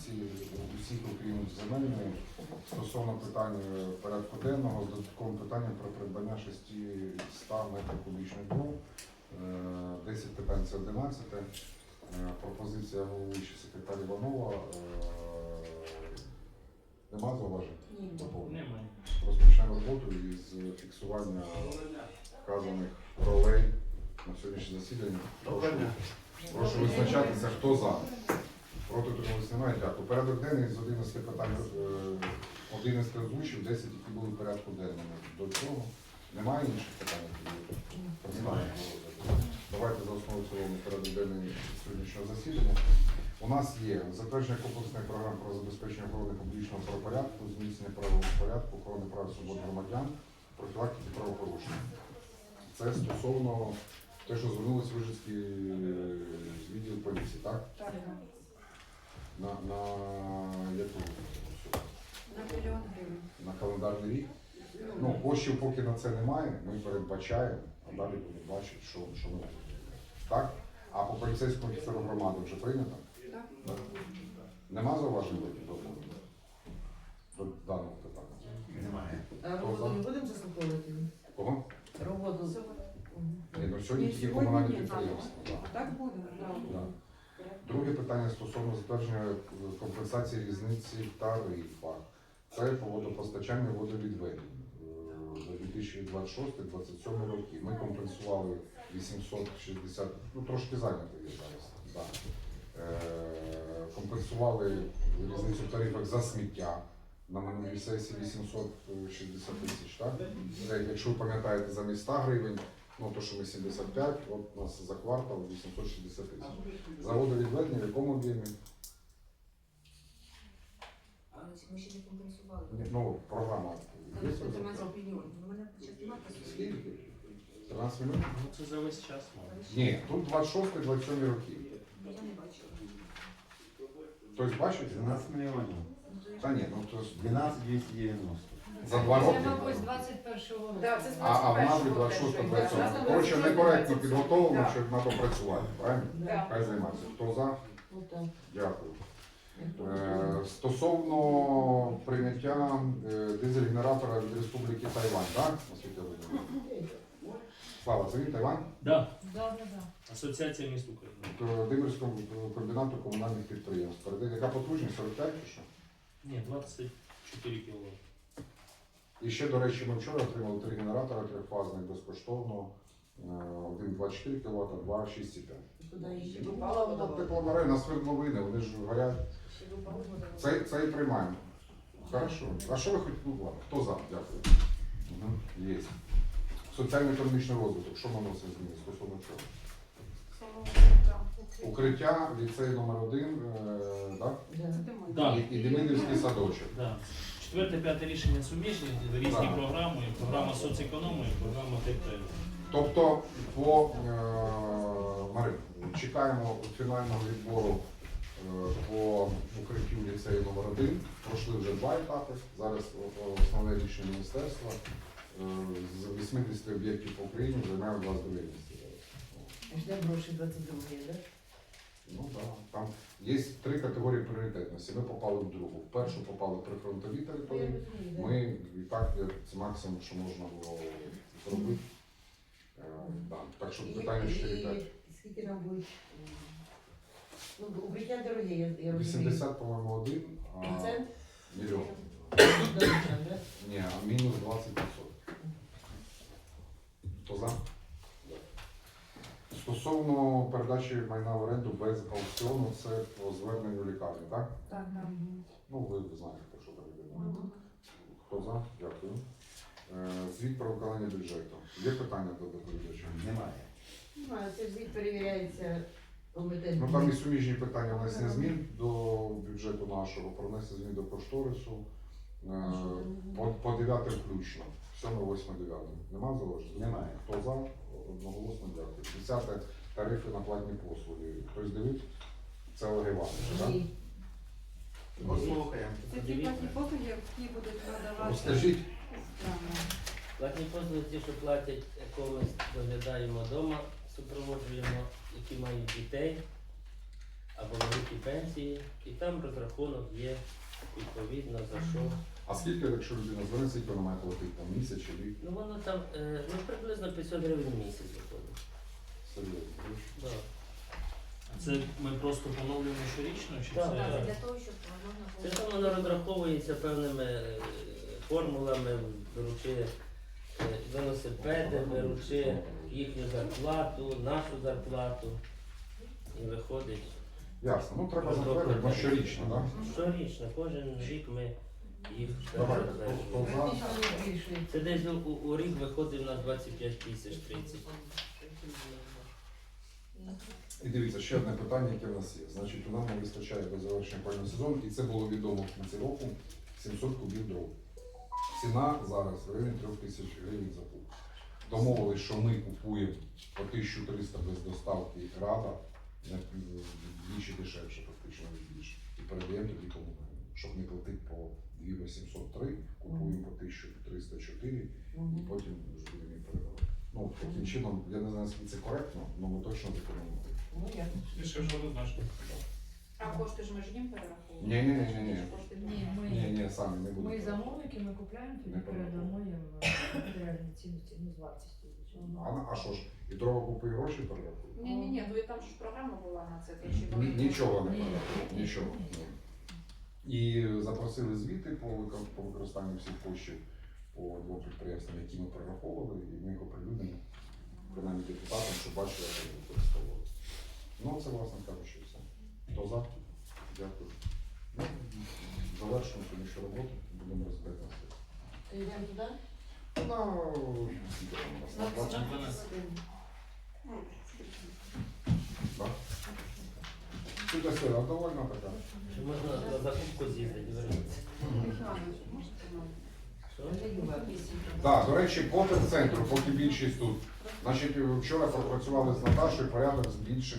комісії, усіх окрім земельної, стосовно питання порядку денного з додатковим питанням про придбання 600 метрів кубічних дров. Е, 10 питань це 11. Е, Пропозиція головуючий секретар Іванова. Е, Нема зауважень? Немає. Розпочнемо роботу із фіксування вказаних ролей на сьогоднішнє засідання. Прошу, прошу визначатися, хто за. Проти утримались немає. Дякую. Порядок денний з 11 питань е, 11 озвучив, 10, які були в порядку денному. До цього немає інших питань, які. Давайте за основу в цілому порядок денний сьогоднішнього засідання. У нас є затвердження комплексних програм про забезпечення охорони публічного правопорядку, зміцнення правового порядку, охорони прав і свобод громадян, профілактики правопорушень. Це стосовно те, що звернулися Вижицький е, відділ поліції, так? Так, На, на яку? на мільйон гривень. На календарний рік. Ну, коштів поки на це немає, ми передбачаємо, а далі будемо бачити, що, що ми робимо. Так? А по поліцейському офіцеру громади вже прийнято? Так? Так. Нема зауважень до до- до даного питання? Немає. А роботу не будемо заслуховувати? Кого? Роботу. Ні, ну сьогодні Ні, тільки комунальні ні, підприємства. так буде, так. Друге питання стосовно затвердження е, компенсації різниці в тарифах. Це по водопостачанню водовідведення за 2026-2027 роки. Ми компенсували 860, ну трошки зайнято є зараз. Да. Е, компенсували різницю в тарифах за сміття на минулій сесії 860 тисяч. Так? Якщо ви пам'ятаєте, замість 100 гривень, ну то що ми 75, от у нас за квартал 860 тисяч. За водовідведення в якому об'ємі? А ми ще не компенсували. Ні, Ну, програма. Є Це результат? майже мільйон. У мене частина Скільки? 13 мільйонів? Ну, це за весь час. мабуть. Ні, тут 26-27 роки. Я не бачила. Тобто, бачите? 12 мільйонів. Та ні, ну то ж 12 290. За два роки. Це, мабуть, з 21-го року. Да, це з А, а в нас 21-го 26 теж. 27 Да, Коротше, некоректно підготовлено, Да. щоб на то працювати, правильно? Да. Хай займається. Хто за? Отак. Дякую. Е, Стосовно прийняття е, дизель-генератора від Республіки Тайвань, так? Наскільки я розумію? Слава, це він Тайвань? Да. Да, да, да. Асоціація міст України. К Димирському комбінату комунальних підприємств. Яка потужність? 45 чи що? Ні, 24 кВт. І ще, до речі, ми вчора отримали три генератора трьохфазних безкоштовно. Е, Один 24 кВт, а два 6,5. Туди її. Ну, на свердловини, вони ж горять. Це, це і приймаємо. Хорошо. А що ви хоч ну, ладно, Хто за? Дякую. Угу. Є. Соціально-економічний розвиток. Що ми носимо зміни? Стосовно чого? Укриття, ліцей номер один, е, да? Да. Да. і, і Демидівський садочок. Да. Четверте, п'яте рішення суміжні, різні Так. програми, програма соцекономії, програма ТП. Тобто по е, Марин, чекаємо фінального відбору е, по укриттю ліцею номер 1 Пройшли вже два етапи. Зараз о- основне рішення міністерства. Е, З 80 об'єктів по Україні займаємо 22 місце зараз. Жде гроші 22 да? Ну так, там є три категорії пріоритетності. Ми попали в другу. В першу попали прифронтові території. Ми і так е, це максимум, що можна було зробити. Е, да. Так що питання і- 4-5. Скільки нам буде? Ну, укриття дороге, я, я розумію. 80, по-моєму, один, а Це? мільйон. Ні, а мінус 20%. Хто за? Да. Стосовно передачі майна в оренду без аукціону, це по зверненню лікарні, так? Так, так. Ну, ви знаєте, що там йде. Хто за? Дякую. Е, Звіт про виконання бюджету. Є питання до доповідача? Немає. Ну, а це звіт перевіряється. Ну там і суміжні питання внесення змін до бюджету нашого, про внесення змін до кошторису. Е, По, по 9 включно. 7, 8, 9. Нема зауважень? Немає. Хто за? Одноголосно дякую. 10 тарифи на платні послуги. Хтось дивить? Це Олег Іванович, так? Ні. Послухаємо. Це ті платні послуги, які будуть надавати. Розкажіть. Платні послуги ті, що платять комусь, доглядаємо вдома, супроводжуємо, які мають дітей. або великі пенсії, і там розрахунок є відповідно за що. А скільки, якщо людина зверне, скільки вона має платити? Там місяць чи рік? Ну воно там е, ну, приблизно 500 гривень в місяць виходить. Це ми просто поновлюємо щорічно, чи Так, це Так. Для того, щоб можна Це там воно розраховується певними е, формулами, беручи е, велосипеди, беручи їхню зарплату, нашу зарплату. І виходить Ясно. Ну треба затвердити, щорічно, так? щорічно, кожен рік ми їх хто за? Збільшується. Це десь у, у рік виходить на 25 тисяч 30. І дивіться, ще одне питання, яке в нас є. Значить, у нас не вистачає до завершення пального сезону, і це було відомо в кінці року 700 кубів дров. Ціна зараз в районі 3 тисяч гривень за куб. Домовились, що ми купуємо по 1300 без доставки рада, двічі дешевше, фактично більше. І передаємо тоді кому, щоб не платити по 2803, купуємо по 1304 і потім вже. Ну, таким чином, я не знаю, наскільки це коректно, але ми точно зекономимо. Ну, ясно. дешевше однозначно. А кошти ж ми ж їм перераховуємо. Ні, ні, ні, ні, ні. Кошти Ні, Ні, ми, ні, самі не ми замовники, ми купляємо, тоді Не передамо їм е, матеріальні цінності, ну, з вартістю. звичайно. А, на- а що ж, і дрова купує гроші перерахує? Ні, ні, ні, ну і там ж програма була на це. те, що Ні- Нічого не Ні, нічого. І запросили звіти по, вика- по використанню всіх коштів по двом підприємствам, які ми перераховували, і ми їх оприлюднимо, принаймні депутатам, щоб бачили, як вони використовували. Ну, це, власне кажучи, все. Хто за? Дякую. Ну, завершимо сьогоднішню роботу, будемо сесії. То йдемо туди? На, скільки там у нас? На 20? На 12. Да? Тетя Сира, довольна така? Чи можна на закупку з'їздити вернутися? Михайлович, можете нам? Так, до речі, по центру, поки більшість тут. Значить, вчора пропрацювали з Наташою порядок збільшення.